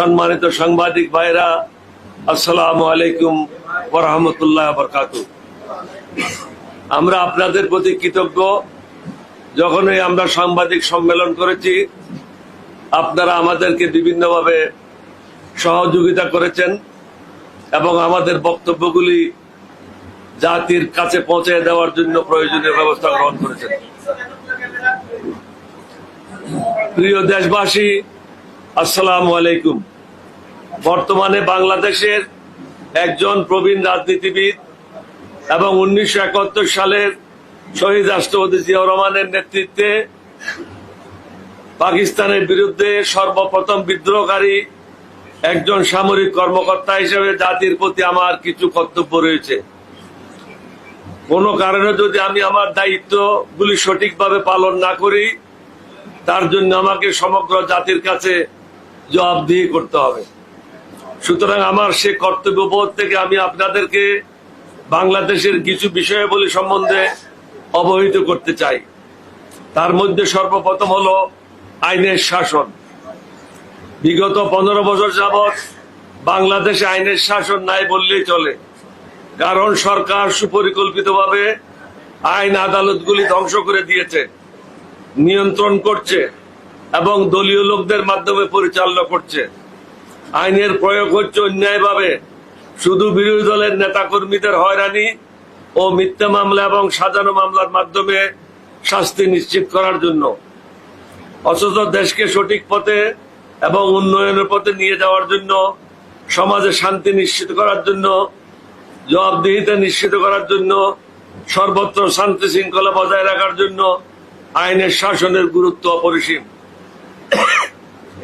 সম্মানিত সাংবাদিক ভাইরা, আসসালামু আলাইকুম ওরহামতুল্লাহ বরকাত আমরা আপনাদের প্রতি কৃতজ্ঞ। যখনই আমরা সাংবাদিক সম্মেলন করেছি, আপনারা আমাদেরকে বিভিন্নভাবে সহযোগিতা করেছেন এবং আমাদের বক্তব্যগুলি জাতির কাছে পৌঁছে দেওয়ার জন্য প্রয়োজনীয় ব্যবস্থা গ্রহণ করেছেন। প্রিয় দেশবাসী আসসালামু আলাইকুম। বর্তমানে বাংলাদেশের একজন প্রবীণ রাজনীতিবিদ এবং উনিশশো একাত্তর সালের শহীদ রাষ্ট্রপতি জিয়াউর রহমানের নেতৃত্বে পাকিস্তানের বিরুদ্ধে সর্বপ্রথম বিদ্রোহকারী একজন সামরিক কর্মকর্তা হিসেবে জাতির প্রতি আমার কিছু কর্তব্য রয়েছে। কোনো কারণে যদি আমি আমার দায়িত্বগুলি সঠিকভাবে পালন না করি, তার জন্য আমাকে সমগ্র জাতির কাছে জবাবদিহি করতে হবে। সুতরাং আমার সে কর্তব্য কর্তব্যবোধ থেকে আমি আপনাদেরকে বাংলাদেশের কিছু বিষয়াবলী সম্বন্ধে অবহিত করতে চাই। তার মধ্যে সর্বপ্রথম হলো আইনের শাসন। বিগত পনেরো বছর যাবৎ বাংলাদেশে আইনের শাসন নাই বললেই চলে। কারণ সরকার সুপরিকল্পিতভাবে আইন আদালতগুলি ধ্বংস করে দিয়েছে, নিয়ন্ত্রণ করছে। এবং দলীয় লোকদের মাধ্যমে পরিচালনা করছে। আইনের প্রয়োগ হচ্ছে অন্যায়ভাবে। শুধু বিরোধী দলের নেতাকর্মীদের হয়রানি ও মিথ্যা মামলা এবং সাজানো মামলার মাধ্যমে শাস্তি নিশ্চিত করার জন্য। অথচ দেশকে সঠিক পথে এবং উন্নয়নের পথে নিয়ে যাওয়ার জন্য, সমাজে শান্তি নিশ্চিত করার জন্য, জবাবদিহিতা নিশ্চিত করার জন্য, সর্বত্র শান্তি শৃঙ্খলা বজায় রাখার জন্য আইনের শাসনের গুরুত্ব অপরিসীম।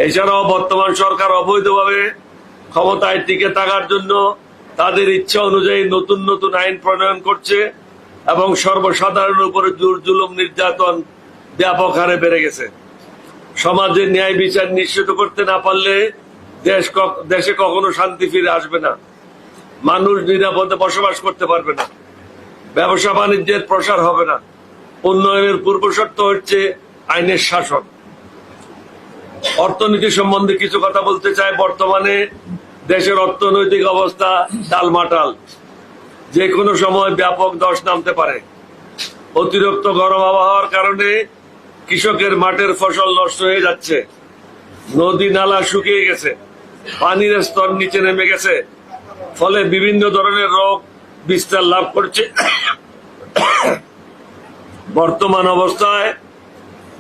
এছাড়াও বর্তমান সরকার অবৈধভাবে ক্ষমতায় টিকে থাকার জন্য তাদের ইচ্ছা অনুযায়ী নতুন নতুন আইন প্রণয়ন করছে এবং সর্বসাধারণের উপরে জোর জুলুম নির্যাতন ব্যাপক হারে বেড়ে গেছে। সমাজের ন্যায় বিচার নিশ্চিত করতে না পারলে দেশ দেশে কখনো শান্তি ফিরে আসবে না। মানুষ নিরাপদে বসবাস করতে পারবে না। ব্যবসা বাণিজ্যের প্রসার হবে না। উন্নয়নের পূর্ব শর্ত হচ্ছে আইনের শাসন। অর্থনীতি সম্বন্ধে কিছু কথা বলতে চাই। বর্তমানে দেশের অর্থনৈতিক অবস্থা টালমাটাল। যে কোনো সময় ব্যাপক দশ নামতে পারে। অতিরিক্ত গরম আবহাওয়ার কারণে কৃষকের মাঠের ফসল নষ্ট হয়ে যাচ্ছে। নদী নালা শুকিয়ে গেছে। পানির স্তর নিচে নেমে গেছে। ফলে বিভিন্ন ধরনের রোগ বিস্তার লাভ করছে। বর্তমান অবস্থায়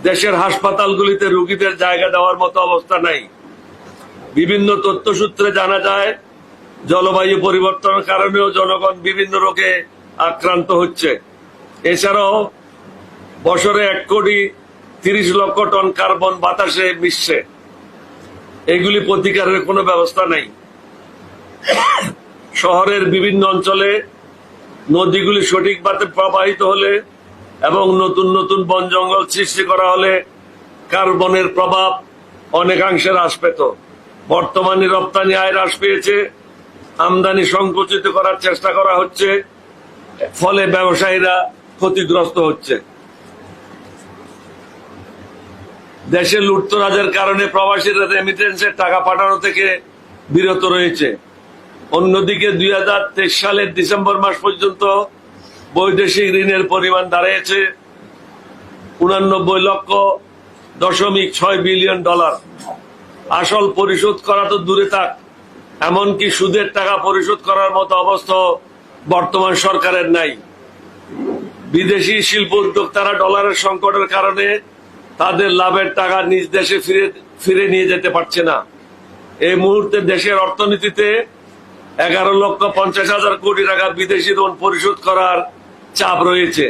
দেশের হাসপাতালগুলিতে রোগীদের জায়গা দেওয়ার মতো অবস্থা নাই। বিভিন্ন তথ্যসূত্রে জানা যায়, জলবায়ু পরিবর্তনের কারণেও জনগণ বিভিন্ন রোগে আক্রান্ত হচ্ছে। এছাড়াও বছরে এক কোটি তিরিশ লক্ষ টন কার্বন বাতাসে মিশছে। এগুলি প্রতিকারের কোনো ব্যবস্থা নেই। শহরের বিভিন্ন অঞ্চলে নদীগুলি সঠিকভাবে প্রবাহিত হলে এবং নতুন নতুন বন জঙ্গল সৃষ্টি করা হলে কার্বনের প্রভাব অনেকাংশে হ্রাস পেত। বর্তমানে রপ্তানি আয় হ্রাস পেয়েছে। আমদানি সংকুচিত করার চেষ্টা করা হচ্ছে। ফলে ব্যবসায়ীরা ক্ষতিগ্রস্ত হচ্ছে। দেশে লুটতরাজের কারণে প্রবাসীরা রেমিটেন্সের টাকা পাঠানো থেকে বিরত রয়েছে। অন্যদিকে দুই হাজার তেইশ সালের ডিসেম্বর মাস পর্যন্ত বৈদেশিক ঋণের পরিমাণ দাঁড়িয়েছে উনানব্বই লক্ষ দশমিক ছয় বিলিয়ন ডলার। আসল পরিশোধ করা তো দূরে থাক, এমনকি সুদের টাকা পরিশোধ করার মতো অবস্থা বর্তমান সরকারের নাই। বিদেশি শিল্প উদ্যোক্তারা ডলারের সংকটের কারণে তাদের লাভের টাকা নিজ দেশে ফিরে ফিরে নিয়ে যেতে পারছে না। এই মুহূর্তে দেশের অর্থনীতিতে এগারো লক্ষ পঞ্চাশ হাজার কোটি টাকা বিদেশি লোন পরিশোধ করার চাপ রয়েছে।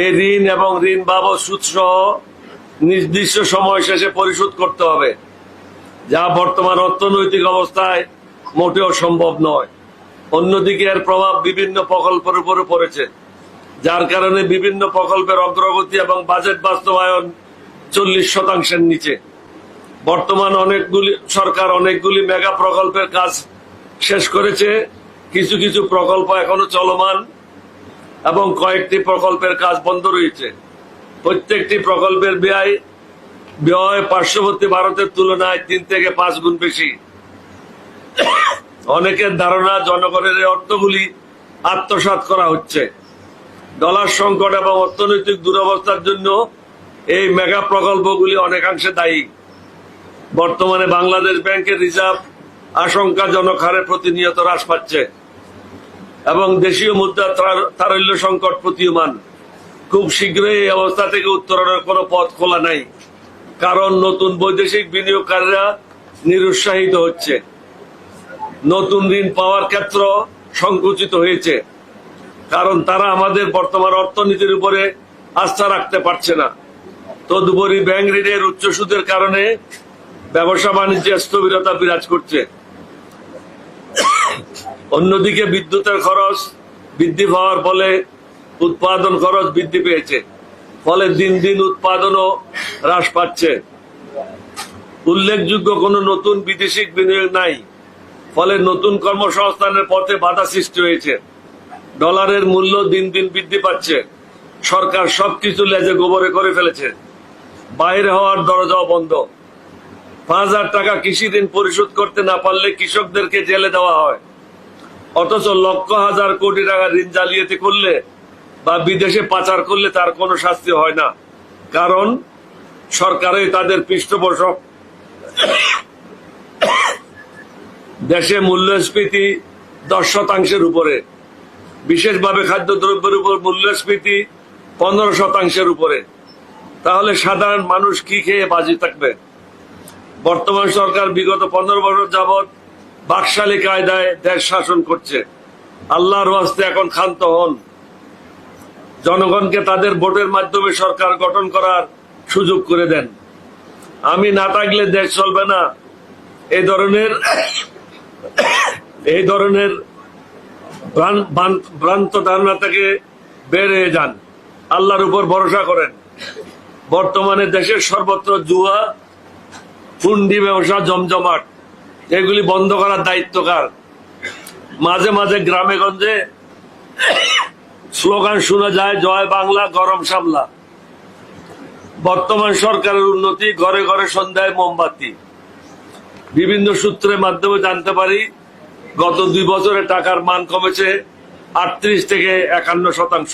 এই ঋণ এবং ঋণ বাবদ সুদ সহ নির্দিষ্ট সময় শেষে পরিশোধ করতে হবে, যা বর্তমান অর্থনৈতিক অবস্থায় মোটেও সম্ভব নয়। অন্যদিকে এর প্রভাব বিভিন্ন প্রকল্পের উপরে পড়েছে, যার কারণে বিভিন্ন প্রকল্পের অগ্রগতি এবং বাজেট বাস্তবায়ন চল্লিশ শতাংশের নিচে। বর্তমান অনেকগুলি, সরকার অনেকগুলি মেগা প্রকল্পের কাজ শেষ করেছে, কিছু কিছু প্রকল্প এখনও চলমান। এবং কয়েকটি প্রকল্পের কাজ বন্ধ রয়েছে। প্রত্যেকটি প্রকল্পের ব্যয় ব্যয় পার্শ্ববর্তী ভারতের তুলনায় তিন থেকে পাঁচ গুণ বেশি। অনেকের ধারণা, জনগণের অর্থগুলি আত্মসাৎ করা হচ্ছে। ডলার সংকট এবং অর্থনৈতিক দুরবস্থার জন্য এই মেগা প্রকল্পগুলি অনেকাংশে দায়ী। বর্তমানে বাংলাদেশ ব্যাংকের রিজার্ভ আশঙ্কাজনক হারে প্রতিনিয়ত হ্রাস পাচ্ছে। এবং দেশীয় মুদ্রা তার- তারল্য সংকট প্রতীয়মান। খুব শীঘ্রই এই অবস্থা থেকে উত্তরণের কোনো পথ খোলা নাই, কারণ নতুন বৈদেশিক বিনিয়োগকারীরা নিরুৎসাহিত হচ্ছে। নতুন ঋণ পাওয়ার ক্ষেত্র সংকুচিত হয়েছে, কারণ তারা আমাদের বর্তমান অর্থনীতির উপরে আস্থা রাখতে পারছে না। তদুপরি ব্যাংক ঋণের উচ্চ সুদের কারণে ব্যবসা বাণিজ্যে স্থবিরতা বিরাজ করছে। অন্যদিকে বিদ্যুতের খরচ বৃদ্ধি পাওয়ার ফলে উৎপাদন খরচ বৃদ্ধি পেয়েছে। ফলে দিন দিন উৎপাদনও হ্রাস পাচ্ছে। উল্লেখযোগ্য কোনো নতুন বিদেশি বিনিয়োগ নাই। ফলে নতুন কর্মসংস্থানের পথে বাধা সৃষ্টি হয়েছে। ডলারের মূল্য দিন দিন বৃদ্ধি পাচ্ছে। সরকার সবকিছু লেজে গোবরে করে ফেলেছে। বাইরে হওয়ার দরজাও বন্ধ। পাঁচ হাজার টাকা কৃষি ঋণ পরিশোধ করতে না পারলে কৃষকদেরকে জেলে দেওয়া হয়। অথচ লক্ষ হাজার কোটি টাকা ঋণ জালিয়াতি করলে বা বিদেশে পাচার করলে তার কোনো শাস্তি হয় না। কারণ সরকারই তাদের পৃষ্ঠপোষক। দেশে মূল্যস্ফীতি দশ শতাংশের উপরে। বিশেষভাবে খাদ্যদ্রব্যের উপর মূল্যস্ফীতি পনেরো শতাংশের উপরে। তাহলে সাধারণ মানুষ কি খেয়ে বাজি থাকবে? বর্তমান সরকার বিগত পনেরো বছর যাবৎ বাকশালী কায়দায় দেশ শাসন করছে। আল্লাহর ওয়াস্তে এখন ক্ষান্ত হন। জনগণকে তাদের ভোটের মাধ্যমে সরকার গঠন করার সুযোগ করে দেন। আমি না থাকলে দেশ চলবে না। এই ধরনের এই ধরনের ভ্রান- ভ্রান- ভ্রান্ত ধারণা থেকে হয়ে যান। আল্লাহর উপর ভরসা করেন। বর্তমানে দেশের সর্বত্র জুয়া, ফুন্ডি ব্যবসা জমজমাট। এগুলি বন্ধ করার দায়িত্ব কার? মাঝে মাঝে গ্রামে গঞ্জে স্লোগান শোনা যায়, জয় বাংলা, গরম সামলা। বর্তমান সরকারের উন্নতি, ঘরে ঘরে সন্ধ্যায় মোমবাতি। বিভিন্ন সূত্রের মাধ্যমে জানতে পারি, গত দুই বছরে টাকার মান কমেছে আটত্রিশ থেকে একান্ন শতাংশ।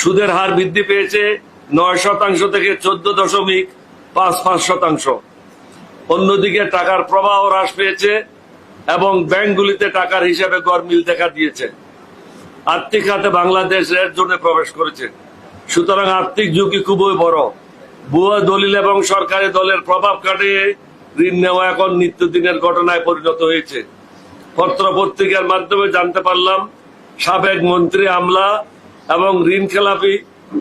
সুদের হার বৃদ্ধি পেয়েছে নয় শতাংশ থেকে চোদ্দ দশমিক পাঁচ পাঁচ শতাংশ। অন্যদিকে টাকার প্রবাহ হ্রাস পেয়েছে এবং ব্যাংকগুলিতে টাকার হিসাবে গরমিল দেখা দিয়েছে। আর্থিক খাতে বাংলাদেশ রেড জোনে প্রবেশ করেছে। সুতরাং আর্থিক ঝুঁকি খুবই বড়। ভুয়া দলিল এবং সরকারি দলের প্রভাব কাটিয়ে ঋণ নেওয়া এখন নিত্যদিনের ঘটনায় পরিণত হয়েছে। পত্র পত্রিকার মাধ্যমে জানতে পারলাম, সাবেক মন্ত্রী আমলা এবং ঋণ খেলাপি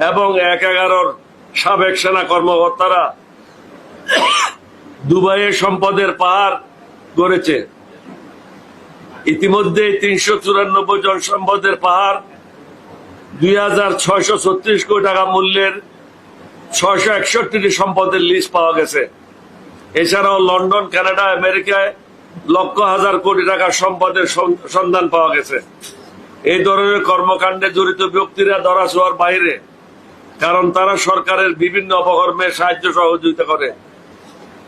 এবং এক এগারোর সাবেক সেনা কর্মকর্তারা দুবাইয়ে সম্পদের পাহাড় গড়েছে। ইতিমধ্যে তিনশো চুরানব্বই জন সম্পদের পাহাড় দুই হাজার ছয়শো ছত্রিশ কোটি টাকা মূল্যের ছয়শো সম্পদের লিস্ট পাওয়া গেছে। এছাড়াও লন্ডন, কানাডা, আমেরিকায় লক্ষ হাজার কোটি টাকা সম্পদের সন্ধান পাওয়া গেছে। এই ধরনের কর্মকাণ্ডে জড়িত ব্যক্তিরা ধরা ছোঁয়ার বাইরে, কারণ তারা সরকারের বিভিন্ন অপকর্মে সাহায্য সহযোগিতা করে।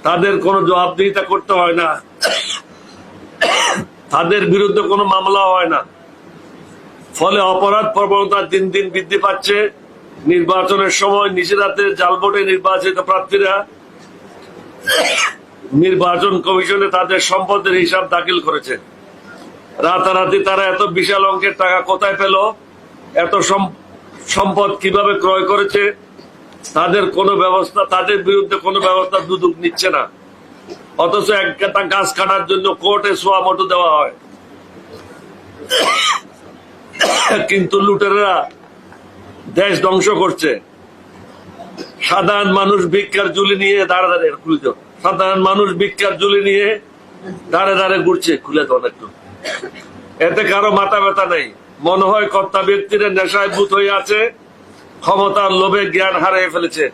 তাদের কোনো জবাবদিহিতা করতে হয় না। তাদের বিরুদ্ধে কোনো মামলা হয় না। ফলে অপরাধ প্রবণতা দিন দিন বৃদ্ধি পাচ্ছে। নির্বাচনের সময় নিষেধাতে জাল ভোটে নির্বাচিত প্রার্থীরা নির্বাচন কমিশনে তাদের সম্পদের হিসাব দাখিল করেছে। রাতারাতি তারা এত বিশাল অঙ্কের টাকা কোথায় পেল? এত সম- সম্পদ কীভাবে ক্রয় করেছে? তাদের কোনো ব্যবস্থা, তাদের বিরুদ্ধে কোনো ব্যবস্থা দুদক নিচ্ছে না। অথচ এক কাটা গাছ কাটার জন্য কোর্টে সোয়া মতো দেওয়া হয়। কিন্তু লুটেরা দেশ ধ্বংস করছে। সাধারণ মানুষ ভিক্ষার জুলি নিয়ে দাঁড়ে দাঁড়ে খুলে দাও। সাধারণ মানুষ ভিক্ষার জুলি নিয়ে দাঁড়ে দাঁড়ে ঘুরছে, খুলে দাও একটু এতে কারও মাথা ব্যথা নেই। মনে হয় কর্তা ব্যক্তিরা নেশায় ভূত হয়ে আছে। ক্ষমতার লোভে জ্ঞান হারিয়ে ফেলেছে।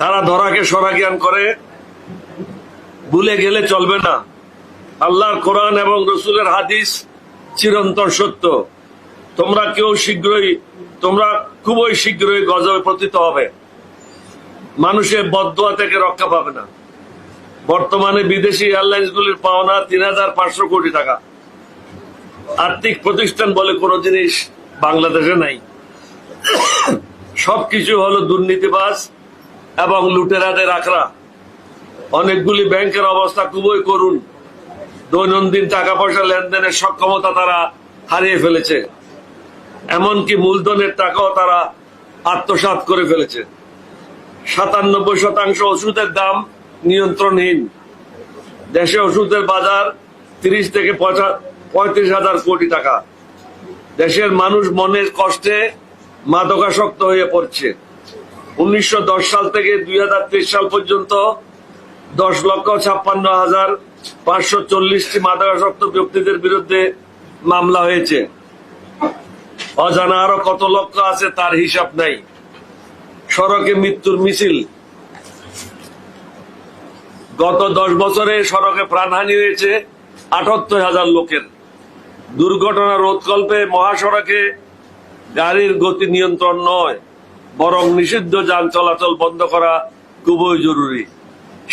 তারা ধরাকে সরা জ্ঞান করে, ভুলে গেলে চলবে না। আল্লাহর কোরআন এবং রসুলের হাদিস চিরন্তন সত্য। তোমরা কেউ শীঘ্রই, তোমরা খুবই শীঘ্রই গজবে পতিত হবে। মানুষের বদয়া থেকে রক্ষা পাবে না। বর্তমানে বিদেশি এয়ারলাইন্স গুলির পাওনা তিন হাজার পাঁচশো কোটি টাকা। আর্থিক প্রতিষ্ঠান বলে কোনো জিনিস বাংলাদেশে নাই। সবকিছু হলো দুর্নীতিবাজ এবং লুটেরাদের আখড়া অনেকগুলি ব্যাংকের অবস্থা খুবই করুন দৈনন্দিন টাকা পয়সা লেনদেনের সক্ষমতা তারা হারিয়ে ফেলেছে। এমনকি মূলধনের টাকাও তারা আত্মসাৎ করে ফেলেছে। সাতানব্বই শতাংশ ওষুধের দাম নিয়ন্ত্রণহীন। দেশে ওষুধের বাজার তিরিশ থেকে পঁয়ত্রিশ হাজার কোটি টাকা। দেশের মানুষ মনের কষ্টে মাদকাসক্ত হয়ে পড়ছে। উনিশশো দশ সাল থেকে দুই হাজার তেইশ সাল পর্যন্ত দশ লক্ষ ছাপ্পান্ন হাজার পাঁচশো চল্লিশটি মাদকাসক্ত ব্যক্তিদের বিরুদ্ধে মামলা হয়েছে। অজানা আরও কত লক্ষ আছে তার হিসাব নাই। সড়কে মৃত্যুর মিছিল। গত দশ বছরে সড়কে প্রাণহানি হয়েছে আটাত্তর হাজার লোকের। দুর্ঘটনা রোধকল্পে মহাসড়কে গাড়ির গতি নিয়ন্ত্রণ নয়, বরং নিষিদ্ধ যান চলাচল বন্ধ করা খুবই জরুরি।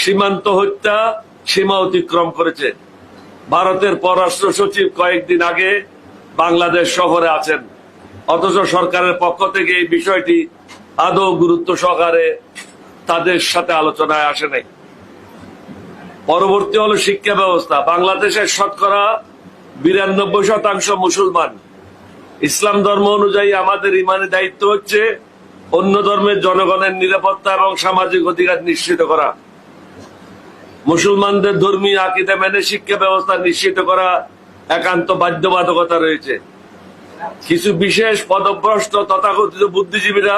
সীমান্ত হত্যা সীমা অতিক্রম করেছে। ভারতের পররাষ্ট্র সচিব কয়েকদিন আগে বাংলাদেশ শহরে আছেন। অথচ সরকারের পক্ষ থেকে এই বিষয়টি আদৌ গুরুত্ব সহকারে তাদের সাথে আলোচনায় আসে নাই। পরবর্তী হলো শিক্ষা ব্যবস্থা। বাংলাদেশের শতকরা বিরানব্বই শতাংশ মুসলমান। ইসলাম ধর্ম অনুযায়ী আমাদের ইমানি দায়িত্ব হচ্ছে অন্য ধর্মের জনগণের নিরাপত্তা এবং সামাজিক অধিকার নিশ্চিত করা। মুসলমানদের ধর্মীয় আকিদা মেনে শিক্ষা ব্যবস্থা নিশ্চিত করা একান্ত বাধ্যবাধকতা রয়েছে। কিছু বিশেষ পদভ্রষ্ট তথাকথিত বুদ্ধিজীবীরা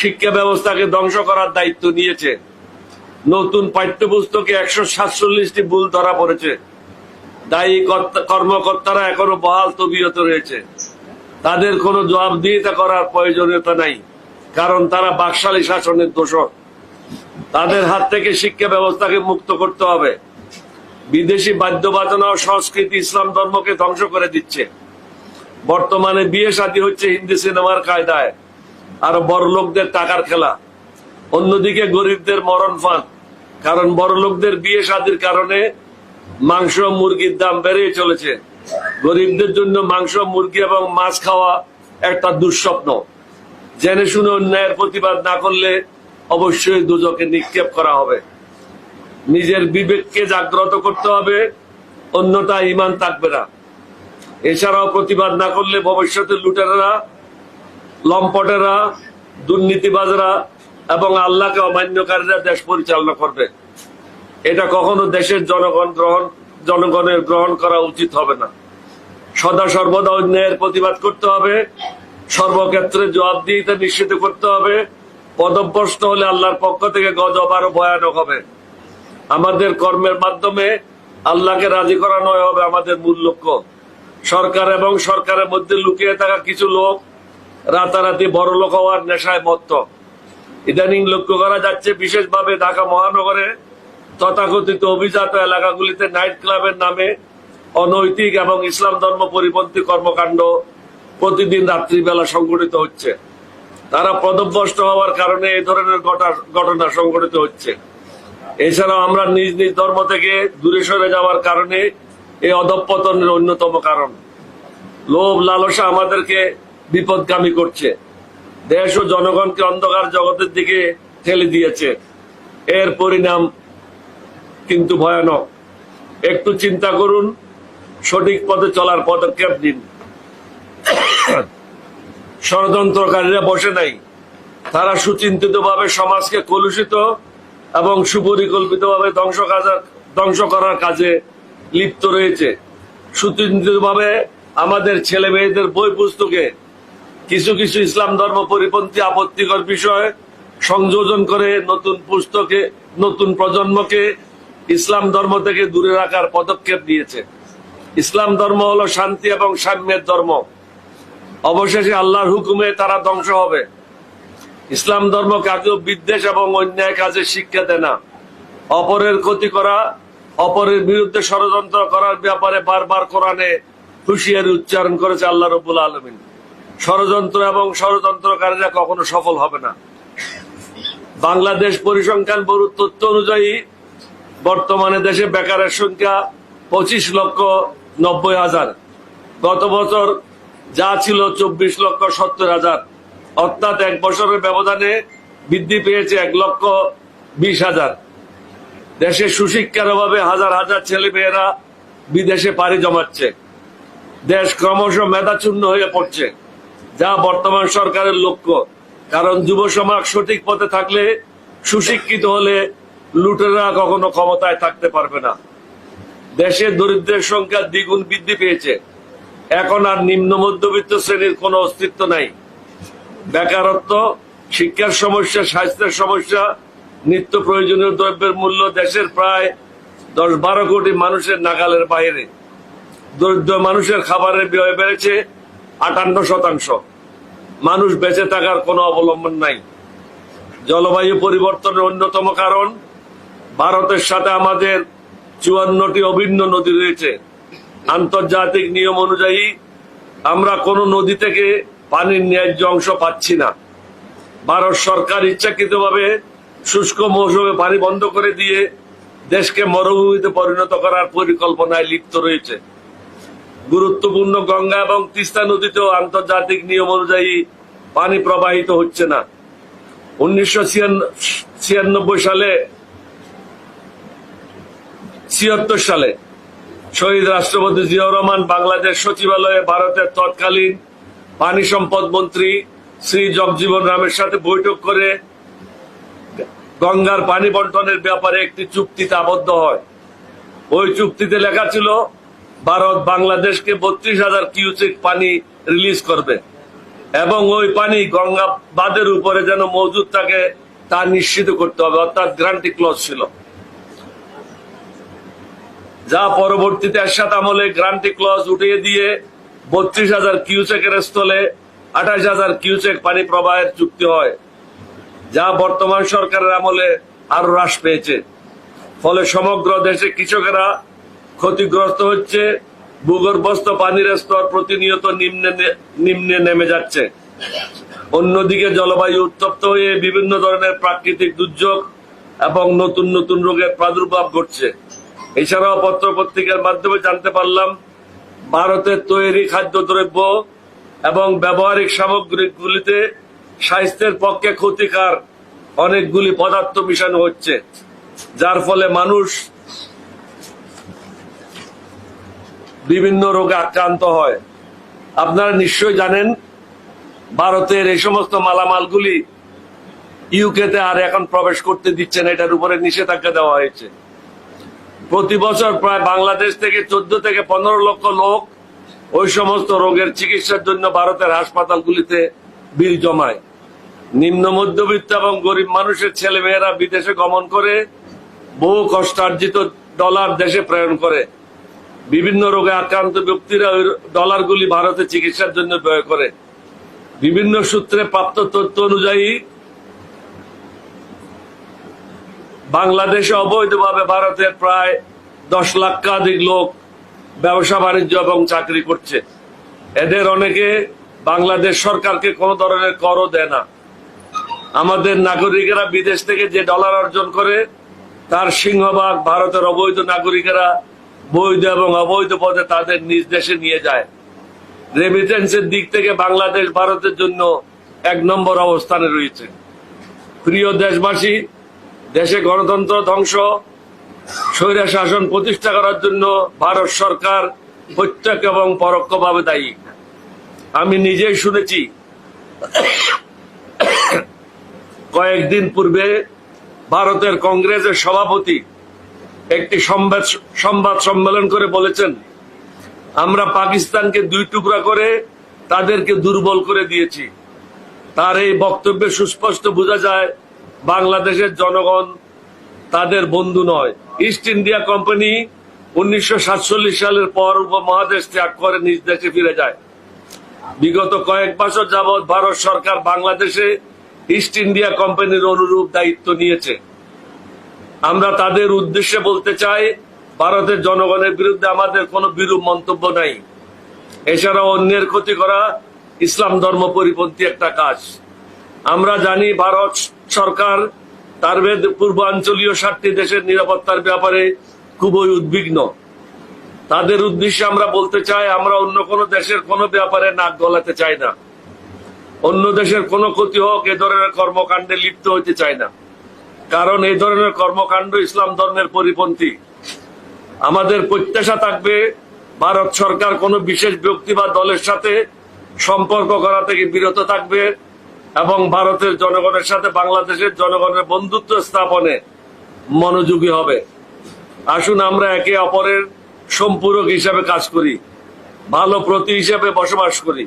শিক্ষা ব্যবস্থাকে ধ্বংস করার দায়িত্ব নিয়েছে। নতুন পাঠ্যপুস্তকে একশো সাতচল্লিশটি ভুল ধরা পড়েছে। দায়ী কর্তা- কর্মকর্তারা এখনও বহাল তবিয়ত রয়েছে। তাদের কোনো জবাবদিহিতা করার প্রয়োজনীয়তা নাই, কারণ তারা বাকশালী শাসনের দোষক তাদের হাত থেকে শিক্ষা ব্যবস্থাকে মুক্ত করতে হবে। বিদেশি বাদ্যবাদনা ও সংস্কৃতি ইসলাম ধর্মকে ধ্বংস করে দিচ্ছে। বর্তমানে বিয়ে শাদী হচ্ছে হিন্দি সিনেমার কায়দায়, আর বড় লোকদের টাকার খেলা। অন্যদিকে গরিবদের মরণ ফাঁদ, কারণ বড় লোকদের বিয়ে শাদীর কারণে মাংস মুরগির দাম বেড়ে চলেছে। গরিবদের জন্য মাংস, মুরগি এবং মাছ খাওয়া একটা দুঃস্বপ্ন। জেনে শুনে অন্যায়ের প্রতিবাদ না করলে অবশ্যই দুজকে নিক্ষেপ করা হবে। নিজের বিবেককে জাগ্রত করতে হবে, অন্যটা ইমান থাকবে না। এছাড়াও প্রতিবাদ না করলে ভবিষ্যতে লুটেরা লম্পটেরা, দুর্নীতিবাজরা এবং আল্লাহকে অমান্যকারীরা দেশ পরিচালনা করবে। এটা কখনো দেশের জনগণ গ্রহণ, জনগণের গ্রহণ করা উচিত হবে না। সদা সর্বদা অন্যায়ের প্রতিবাদ করতে হবে। সর্বক্ষেত্রে জবাবদিহিতা নিশ্চিত করতে হবে। পদভ্রষ্ট হলে আল্লাহর পক্ষ থেকে গজব আরও ভয়ানক হবে। আমাদের কর্মের মাধ্যমে আল্লাহকে রাজি করানোই হবে আমাদের মূল লক্ষ্য। সরকার এবং সরকারের মধ্যে লুকিয়ে থাকা কিছু লোক রাতারাতি বড় লোক হওয়ার নেশায় মত্ত। ইদানিং লক্ষ্য করা যাচ্ছে, বিশেষভাবে ঢাকা মহানগরে তথাকথিত অভিজাত এলাকাগুলিতে নাইট ক্লাবের নামে অনৈতিক এবং ইসলাম ধর্ম পরিপন্থী কর্মকাণ্ড প্রতিদিন রাত্রিবেলা সংঘটিত হচ্ছে। তারা পদভ্রষ্ট হওয়ার কারণে এই ধরনের ঘটনা সংঘটিত হচ্ছে। এছাড়াও আমরা নিজ নিজ ধর্ম থেকে দূরে সরে যাওয়ার কারণে এই অধঃপতনের অন্যতম কারণ। লোভ, লালসা আমাদেরকে বিপদগামী করছে। দেশ ও জনগণকে অন্ধকার জগতের দিকে ঠেলে দিয়েছে। এর পরিণাম কিন্তু ভয়ানক। একটু চিন্তা করুন, সঠিক পথে চলার পদক্ষেপ নিন। ষড়যন্ত্রকারীরা বসে নাই। তারা সুচিন্তিত ভাবে সমাজকে কলুষিত এবং সুপরিকল্পিত ভাবে ধ্বংস ধ্বংস করার কাজে লিপ্ত রয়েছে। সুচিন্তিত ভাবে আমাদের ছেলে মেয়েদের বই পুস্তকে কিছু কিছু ইসলাম ধর্ম পরিপন্থী আপত্তিকর বিষয় সংযোজন করে নতুন পুস্তকে নতুন প্রজন্মকে ইসলাম ধর্ম থেকে দূরে রাখার পদক্ষেপ নিয়েছে। ইসলাম ধর্ম হলো শান্তি এবং সাম্যের ধর্ম। অবশেষে আল্লাহর হুকুমে তারা ধ্বংস হবে। ইসলাম ধর্ম কাকেও বিদ্বেষ এবং অন্যায় কাজে শিক্ষা দেয় না। অপরের ক্ষতি করা, অপরের বিরুদ্ধে ষড়যন্ত্র করার ব্যাপারে বারবার কোরআনে হুঁশিয়ারি উচ্চারণ করেছে আল্লাহ রবুল আলমিন। ষড়যন্ত্র এবং ষড়যন্ত্রকারীরা কখনো সফল হবে না। বাংলাদেশ পরিসংখ্যান ব্যুরোর তথ্য অনুযায়ী বর্তমানে দেশে বেকারের সংখ্যা পঁচিশ লক্ষ নব্বই হাজার। গত বছর যা ছিল চব্বিশ লক্ষ সত্তর হাজার। অর্থাৎ এক বছরের ব্যবধানে বৃদ্ধি পেয়েছে এক লক্ষ বিশ হাজার। দেশে সুশিক্ষার অভাবে হাজার হাজার ছেলে মেয়েরা বিদেশে পাড়ি জমাচ্ছে। দেশ ক্রমশ মেধাচূর্ণ হয়ে পড়ছে, যা বর্তমান সরকারের লক্ষ্য। কারণ যুব সমাজ সঠিক পথে থাকলে সুশিক্ষিত হলে লুটেরা কখনো ক্ষমতায় থাকতে পারবে না। দেশে দরিদ্রের সংখ্যা দ্বিগুণ বৃদ্ধি পেয়েছে। এখন আর নিম্ন মধ্যবিত্ত শ্রেণির কোনো অস্তিত্ব নাই। বেকারত্ব, শিক্ষার সমস্যা, স্বাস্থ্যের সমস্যা, নিত্য প্রয়োজনীয় দ্রব্যের মূল্য দেশের প্রায় দশ বারো কোটি মানুষের নাগালের বাইরে। দরিদ্র মানুষের খাবারের ব্যয় বেড়েছে আটান্ন শতাংশ। মানুষ বেঁচে থাকার কোনো অবলম্বন নাই। জলবায়ু পরিবর্তনের অন্যতম কারণ ভারতের সাথে আমাদের চুয়ান্নটি অভিন্ন নদী রয়েছে। আন্তর্জাতিক নিয়ম অনুযায়ী আমরা কোনো নদী থেকে পানির ন্যায্য অংশ পাচ্ছি না। ভারত সরকার ইচ্ছাকৃতভাবে শুষ্ক মৌসুমে পানি বন্ধ করে দিয়ে দেশকে মরুভূমিতে পরিণত করার পরিকল্পনায় লিপ্ত রয়েছে। গুরুত্বপূর্ণ গঙ্গা এবং তিস্তা নদীতেও আন্তর্জাতিক নিয়ম অনুযায়ী পানি প্রবাহিত হচ্ছে না। উনিশশো ছিয়ানব্বই সালে ছিয়াত্তর সালে শহীদ রাষ্ট্রপতি জিয়াউর রহমান বাংলাদেশ সচিবালয়ে ভারতের তৎকালীন পানি সম্পদ মন্ত্রী শ্রী জগজীবন রামের সাথে বৈঠক করে গঙ্গার পানি বন্টনের ব্যাপারে একটি চুক্তিতে আবদ্ধ হয়। ওই চুক্তিতে লেখা ছিল, ভারত বাংলাদেশকে বত্রিশ হাজার কিউসেক পানি রিলিজ করবে এবং ওই পানি গঙ্গা বাঁধের উপরে যেন মজুদ থাকে তা নিশ্চিত করতে হবে। অর্থাৎ গ্রান্টি ক্লজ ছিল। যা পরবর্তীতে এরশাদ আমলে গ্রান্টি ক্লজ উঠিয়ে দিয়ে বত্রিশ হাজার কিউসেকের স্থলে আঠাশ হাজার কিউসেক পানি প্রবাহের চুক্তি হয়, যা বর্তমান সরকারের আমলে আরও হ্রাস পেয়েছে। ফলে সমগ্র দেশে কৃষকেরা ক্ষতিগ্রস্ত হচ্ছে, ভূগর্ভস্থ পানির স্তর প্রতিনিয়ত নিম্নে নিম্নে নেমে যাচ্ছে। অন্যদিকে জলবায়ু উত্তপ্ত হয়ে বিভিন্ন ধরনের প্রাকৃতিক দুর্যোগ এবং নতুন নতুন রোগের প্রাদুর্ভাব ঘটছে। এছাড়াও পত্র পত্রিকার মাধ্যমে জানতে পারলাম, ভারতের তৈরি খাদ্যদ্রব্য এবং ব্যবহারিক সামগ্রীগুলিতে স্বাস্থ্যের পক্ষে ক্ষতিকার অনেকগুলি পদার্থ মিশানো হচ্ছে, যার ফলে মানুষ বিভিন্ন রোগে আক্রান্ত হয়। আপনারা নিশ্চয়ই জানেন, ভারতের এই সমস্ত মালামালগুলি ইউকেতে আর এখন প্রবেশ করতে দিচ্ছে না, এটার উপরে নিষেধাজ্ঞা দেওয়া হয়েছে। প্রতি বছর প্রায় বাংলাদেশ থেকে চোদ্দ থেকে পনেরো লক্ষ লোক ওই সমস্ত রোগের চিকিৎসার জন্য ভারতের হাসপাতালগুলিতে বিল জমায়। নিম্ন মধ্যবিত্ত এবং গরিব মানুষের ছেলে মেয়েরা বিদেশে গমন করে বহু কষ্টার্জিত ডলার দেশে প্রেরণ করে। বিভিন্ন রোগে আক্রান্ত ব্যক্তিরা ওই ডলারগুলি ভারতে চিকিৎসার জন্য ব্যয় করে। বিভিন্ন সূত্রে প্রাপ্ত তথ্য অনুযায়ী বাংলাদেশে অবৈধভাবে ভারতের প্রায় দশ লাখাধিক লোক ব্যবসা বাণিজ্য এবং চাকরি করছে। এদের অনেকে বাংলাদেশ সরকারকে কোনো ধরনের করও দেয় না। আমাদের নাগরিকেরা বিদেশ থেকে যে ডলার অর্জন করে, তার সিংহভাগ ভারতের অবৈধ নাগরিকেরা বৈধ এবং অবৈধ পথে তাদের নিজ দেশে নিয়ে যায়। রেমিটেন্সের দিক থেকে বাংলাদেশ ভারতের জন্য এক নম্বর অবস্থানে রয়েছে। প্রিয় দেশবাসী দেশে গণতন্ত্র ধ্বংস, স্বৈরা শাসন প্রতিষ্ঠা করার জন্য ভারত সরকার প্রত্যক্ষ এবং পরোক্ষভাবে দায়ী। আমি নিজেই শুনেছি, কয়েকদিন পূর্বে ভারতের কংগ্রেসের সভাপতি একটি সংবাদ সংবাদ সম্মেলন করে বলেছেন, আমরা পাকিস্তানকে দুই টুকরা করে তাদেরকে দুর্বল করে দিয়েছি। তার এই বক্তব্যে সুস্পষ্ট বোঝা যায় বাংলাদেশের জনগণ তাদের বন্ধু নয়। ইস্ট ইন্ডিয়া কোম্পানি উনিশশো সাতচল্লিশ সালের পর উপমহাদেশ ত্যাগ করে নিজ দেশে ফিরে যায়। বিগত কয়েক বছর যাবৎ ভারত সরকার বাংলাদেশে ইস্ট ইন্ডিয়া কোম্পানির অনুরূপ দায়িত্ব নিয়েছে। আমরা তাদের উদ্দেশ্যে বলতে চাই, ভারতের জনগণের বিরুদ্ধে আমাদের কোনো বিরূপ মন্তব্য নাই। এছাড়া অন্যের ক্ষতি করা ইসলাম ধর্ম পরিপন্থী একটা কাজ। আমরা জানি ভারত সরকার তার পূর্বাঞ্চলীয় সাতটি দেশের নিরাপত্তার ব্যাপারে খুবই উদ্বিগ্ন। তাদের উদ্দেশ্যে আমরা বলতে চাই, আমরা অন্য কোনো দেশের কোনো ব্যাপারে নাক গলাতে চাই না। অন্য দেশের কোনো ক্ষতি হোক, এ ধরনের কর্মকাণ্ডে লিপ্ত হইতে চাই না। কারণ এই ধরনের কর্মকাণ্ড ইসলাম ধর্মের পরিপন্থী। আমাদের প্রত্যাশা থাকবে, ভারত সরকার কোনো বিশেষ ব্যক্তি বা দলের সাথে সম্পর্ক করা থেকে বিরত থাকবে। এবং ভারতের জনগণের সাথে বাংলাদেশের জনগণের বন্ধুত্ব স্থাপনে মনোযোগী হবে। আসুন আমরা একে অপরের সম্পূরক হিসাবে কাজ করি, ভালো প্রতি হিসাবে বসবাস করি।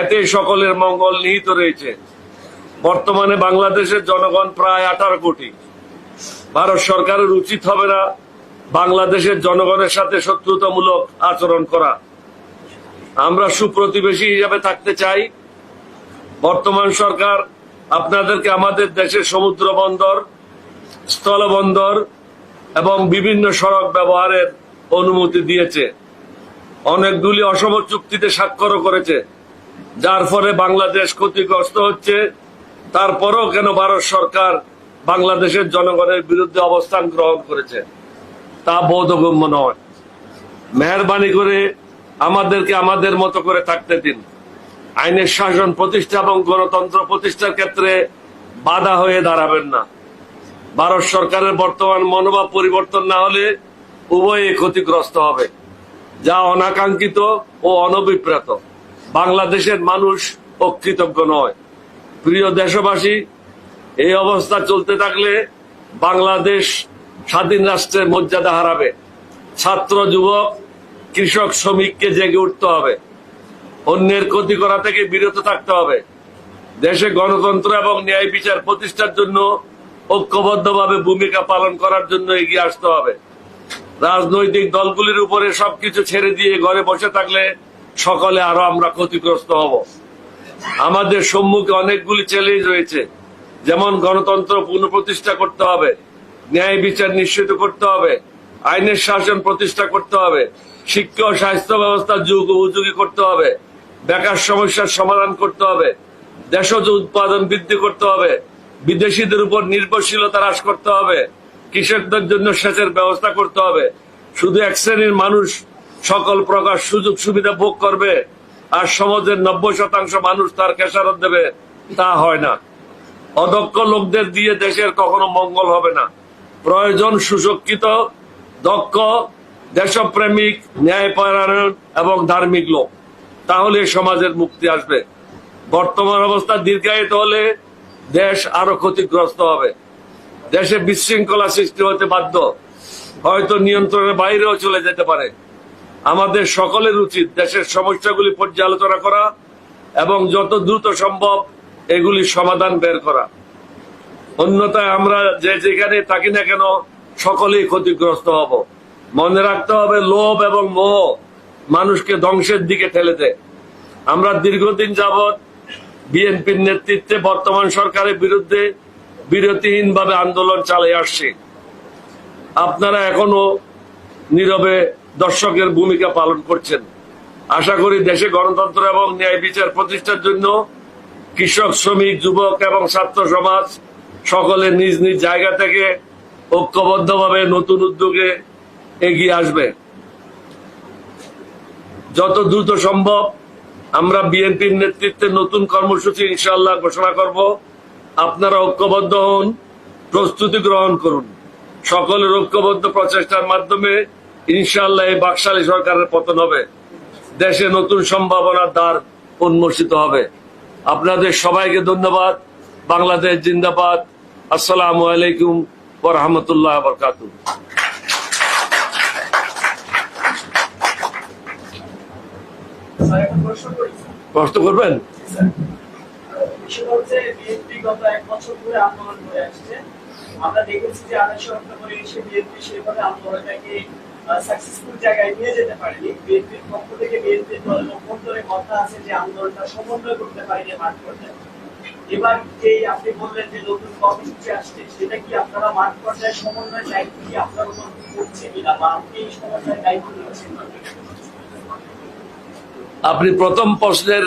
এতে সকলের মঙ্গল নিহিত রয়েছে। বর্তমানে বাংলাদেশের জনগণ প্রায় আঠারো কোটি। ভারত সরকারের উচিত হবে না বাংলাদেশের জনগণের সাথে শত্রুতামূলক আচরণ করা। আমরা সুপ্রতিবেশী হিসাবে থাকতে চাই। বর্তমান সরকার আপনাদেরকে আমাদের দেশের সমুদ্র বন্দর স্থলবন্দর এবং বিভিন্ন সড়ক ব্যবহারের অনুমতি দিয়েছে। অনেকগুলি অসম চুক্তিতে স্বাক্ষরও করেছে, যার ফলে বাংলাদেশ ক্ষতিগ্রস্ত হচ্ছে। তারপরও কেন ভারত সরকার বাংলাদেশের জনগণের বিরুদ্ধে অবস্থান গ্রহণ করেছে, তা বোধগম্য নয়। মেহরবানি করে আমাদেরকে আমাদের মতো করে থাকতে দিন। আইনের শাসন প্রতিষ্ঠা এবং গণতন্ত্র প্রতিষ্ঠার ক্ষেত্রে বাধা হয়ে দাঁড়াবেন না। ভারত সরকারের বর্তমান মনোভাব পরিবর্তন না হলে উভয়ে ক্ষতিগ্রস্ত হবে, যা অনাকাঙ্ক্ষিত ও অনভিপ্রেত। বাংলাদেশের মানুষ অকৃতজ্ঞ নয়। প্রিয় দেশবাসী, এই অবস্থা চলতে থাকলে বাংলাদেশ স্বাধীন রাষ্ট্রের মর্যাদা হারাবে। ছাত্র, যুবক, কৃষক, শ্রমিককে জেগে উঠতে হবে। অন্যের ক্ষতি করা থেকে বিরত থাকতে হবে। দেশে গণতন্ত্র এবং ন্যায় বিচার প্রতিষ্ঠার জন্য ঐক্যবদ্ধভাবে ভূমিকা পালন করার জন্য এগিয়ে আসতে হবে। রাজনৈতিক দলগুলির উপরে সবকিছু ছেড়ে দিয়ে ঘরে বসে থাকলে সকলে আরও আমরা ক্ষতিগ্রস্ত হব। আমাদের সম্মুখে অনেকগুলি চ্যালেঞ্জ রয়েছে। যেমন গণতন্ত্র পুনঃপ্রতিষ্ঠা করতে হবে, ন্যায় বিচার নিশ্চিত করতে হবে, আইনের শাসন প্রতিষ্ঠা করতে হবে, শিক্ষা ও স্বাস্থ্য ব্যবস্থা যুগ উপযোগী করতে হবে বেকার সমস্যার সমাধান করতে হবে। দেশজ উৎপাদন বৃদ্ধি করতে হবে। বিদেশিদের উপর নির্ভরশীলতা হ্রাস করতে হবে। কৃষকদের জন্য সেচের ব্যবস্থা করতে হবে। শুধু এক শ্রেণির মানুষ সকল প্রকার সুযোগ সুবিধা ভোগ করবে আর সমাজের নব্বই শতাংশ মানুষ তার খেসারত দেবে, তা হয় না। অদক্ষ লোকদের দিয়ে দেশের কখনো মঙ্গল হবে না। প্রয়োজন সুশক্ষিত, দক্ষ, দেশপ্রেমিক, ন্যায়পরায়ণ এবং ধার্মিক লোক। তাহলে সমাজের মুক্তি আসবে। বর্তমান অবস্থা দীর্ঘায়িত হলে দেশ আরও ক্ষতিগ্রস্ত হবে। দেশে বিশৃঙ্খলা সৃষ্টি হতে বাধ্য। হয়তো নিয়ন্ত্রণের বাইরেও চলে যেতে পারে। আমাদের সকলের উচিত দেশের সমস্যাগুলি পর্যালোচনা করা এবং যত দ্রুত সম্ভব এগুলির সমাধান বের করা। অন্যথায় আমরা যে যেখানে থাকি না কেন সকলেই ক্ষতিগ্রস্ত হব। মনে রাখতে হবে, লোভ এবং মোহ মানুষকে ধ্বংসের দিকে ঠেলে দেয়। আমরা দীর্ঘদিন যাবৎ বিএনপির নেতৃত্বে বর্তমান সরকারের বিরুদ্ধে বিরতিহীনভাবে আন্দোলন চালিয়ে আসছি। আপনারা এখনও নীরবে দর্শকের ভূমিকা পালন করছেন। আশা করি দেশে গণতন্ত্র এবং ন্যায় বিচার প্রতিষ্ঠার জন্য কৃষক, শ্রমিক, যুবক এবং ছাত্র সমাজ সকলে নিজ নিজ জায়গা থেকে ঐক্যবদ্ধভাবে নতুন উদ্যোগে এগিয়ে আসবে। যত দ্রুত সম্ভব আমরা বিএনপির নেতৃত্বে নতুন কর্মসূচি ইনশাল্লাহ ঘোষণা করব। আপনারা ঐক্যবদ্ধ হন, প্রস্তুতি গ্রহণ করুন। সকলের ঐক্যবদ্ধ প্রচেষ্টার মাধ্যমে ইনশাল্লাহ এই বাকশালী সরকারের পতন হবে। দেশে নতুন সম্ভাবনার দ্বার উন্মোচিত হবে। আপনাদের সবাইকে ধন্যবাদ। বাংলাদেশ জিন্দাবাদ। আসসালামু আলাইকুম ওরহামতুল্লাহ বরকাতুহ স্যার, একটা প্রশ্ন করি, স্যার। কষ্ট করবেন বিষয়টা হচ্ছে, BNP গত এক বছর ধরে আন্দোলন করে আসছে। আমরা দেখেছি যে আন্দোলনটা সমন্বয় করতে পারেনি এবার যে আপনি বললেন যে নতুন কর্মসূচি আসছে, সেটা কি আপনারা মাঠ পর্যায়ে সমন্বয় দায়িত্ব কি আপনার করছে কিনা বা আপনি এই সমন্বয়ের দায়িত্ব নিচ্ছেন? আপনি প্রথম প্রশ্নের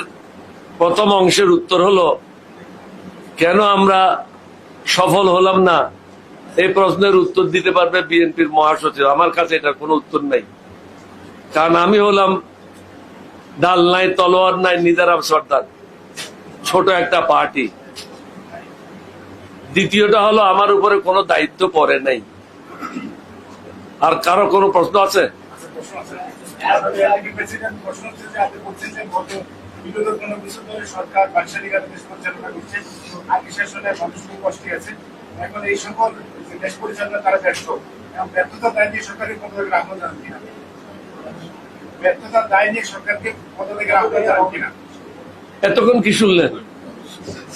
প্রথম অংশের উত্তর হলো, কেন আমরা সফল হলাম না? এই প্রশ্নের উত্তর দিতে পারবে বিএনপির মহাসচিব। আমার কাছে এটার কোনো উত্তর নাই। কারণ আমি হলাম ডাল নাই, তলোয়ার নাই নিদারাম সর্দার। ছোট একটা পার্টি। দ্বিতীয়টা হলো, আমার উপরে কোনো দায়িত্ব পড়ে নাই। আর কারও কোনো প্রশ্ন আছে? এখন এই সকল দেশ পরিচালনা তারা ব্যর্থতা দায় নিয়ে সরকারকে কিনা? এতক্ষণ কি শুনলেন?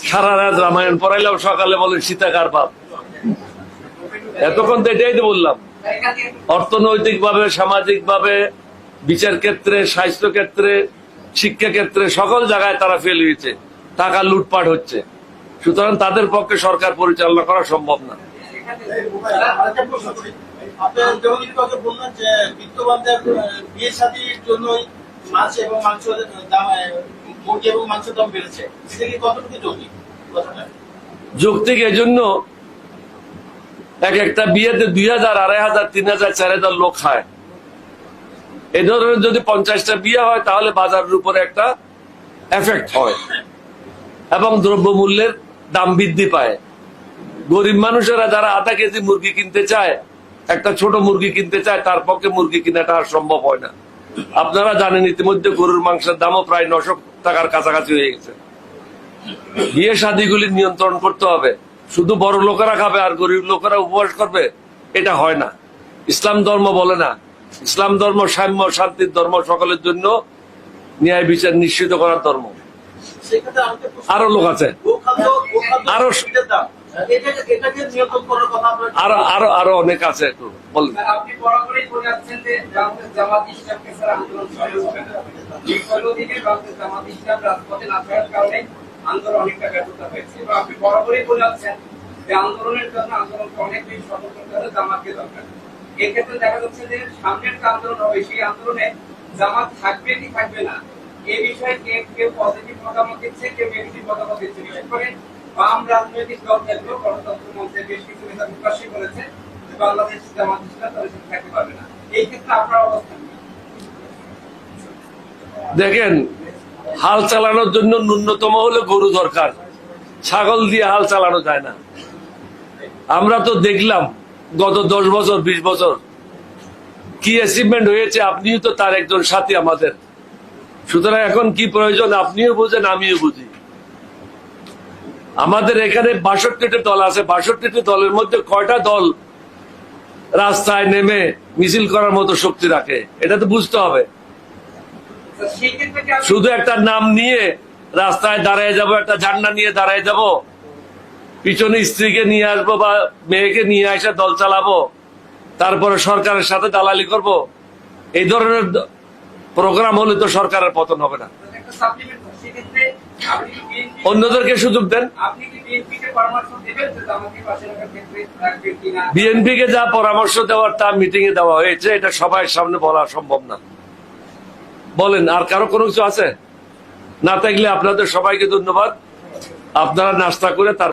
সারা রাত রামায়ণ পড়াইলাম, সকালে বলেন সীতাকার বাপ? এতক্ষণ তো এটাই তো বললাম। অর্থনৈতিক ভাবে সামাজিক ভাবে বিচার ক্ষেত্রে, স্বাস্থ্য ক্ষেত্রে, শিক্ষা ক্ষেত্রে, সকল জায়গায় তারা ফেল হয়েছে। টাকা লুটপাট হচ্ছে। সুতরাং তাদের পক্ষে সরকার পরিচালনা করা সম্ভব না। যৌক্তিক এজন্য এক একটা বিয়েতে দুই হাজার, আড়াই হাজার, তিন হাজার, চার হাজার লোক খায়। এই ধরনের যদি পঞ্চাশটা বিয়ে হয়, তাহলে বাজারের উপরে একটা এফেক্ট হয়। এবং দ্রব্যমূল্যের দাম বৃদ্ধি পায়। গরিব মানুষেরা যারা আধা কেজি মুরগি কিনতে চায়, একটা ছোট মুরগি কিনতে চায়, তার পক্ষে মুরগি কিনাটা আর সম্ভব হয় না। আপনারা জানেন, ইতিমধ্যে গরুর মাংসের দামও প্রায় নশো টাকার কাছাকাছি হয়ে গেছে। বিয়ে শাদিগুলি নিয়ন্ত্রণ করতে হবে। শুধু বড় লোকেরা খাবে আর গরিব লোকেরা উপবাস করবে, এটা হয় না। ইসলাম ধর্ম বলে না ইসলাম ধর্ম সাম্য শান্তির ধর্ম সকলের জন্য ন্যায় বিচার নিশ্চিত করার ধর্ম। আরও লোক আছে। আরো- আরও আরও আরও অনেক আছে একটু বলবেন আন্দোলনের জন্য অনেক করতে জামাতকে দরকার। এক্ষেত্রে দেখা যাচ্ছে যে সামনের আন্দোলন হবে, সেই আন্দোলনে জামাত থাকবে কি থাকবে না? এই বিষয়ে কেউ কেউ পজিটিভ মতামত দিচ্ছে কেউ নেগেটিভ মতামত দিচ্ছে? বিশেষ করে বাম রাজনৈতিক গণতন্ত্র মঞ্চের বেশ কিছু নেতা প্রকাশ্যই বলেছে যে বাংলাদেশ জামাত ইসলাম তাদের সাথে থাকতে পারবে না। এই ক্ষেত্রে আপনার অবস্থান দেখেন, হাল চালানোর জন্য ন্যূনতম হলে গরু দরকার। ছাগল দিয়ে হাল চালানো যায় না। আমরা তো দেখলাম গত দশ বছর বিশ বছর। কি অ্যাচিভমেন্ট হয়েছে আপনিও তো তার একজন সাথী আমাদের। সুতরাং এখন কি প্রয়োজন আপনিও বুঝেন আমিও বুঝি। আমাদের এখানে বাষট্টিটি দল আছে। বাষট্টিটি দলের মধ্যে কয়টা দল রাস্তায় নেমে মিছিল করার মতো শক্তি রাখে? এটা তো বুঝতে হবে। শুধু একটা নাম নিয়ে রাস্তায় দাঁড়ায় যাব একটা ঝান্ডা নিয়ে দাঁড়ায় যাব পিছনে স্ত্রীকে নিয়ে আসব বা মেয়েকে নিয়ে এসে দল চালাবো তারপরে সরকারের সাথে দালালি করব এই ধরনের প্রোগ্রাম হলে তো সরকারের পতন হবে না। অন্যদেরকে সুযোগ দেন। বিএনপি কে যা পরামর্শ দেওয়ার তা মিটিং এ দেওয়া হয়েছে এটা সবাই সামনে বলা সম্ভব না। বলেন আর কারও কোনো কিছু আছে? না থাকলে আপনাদের সবাইকে ধন্যবাদ। আপনারা নাস্তা করে তার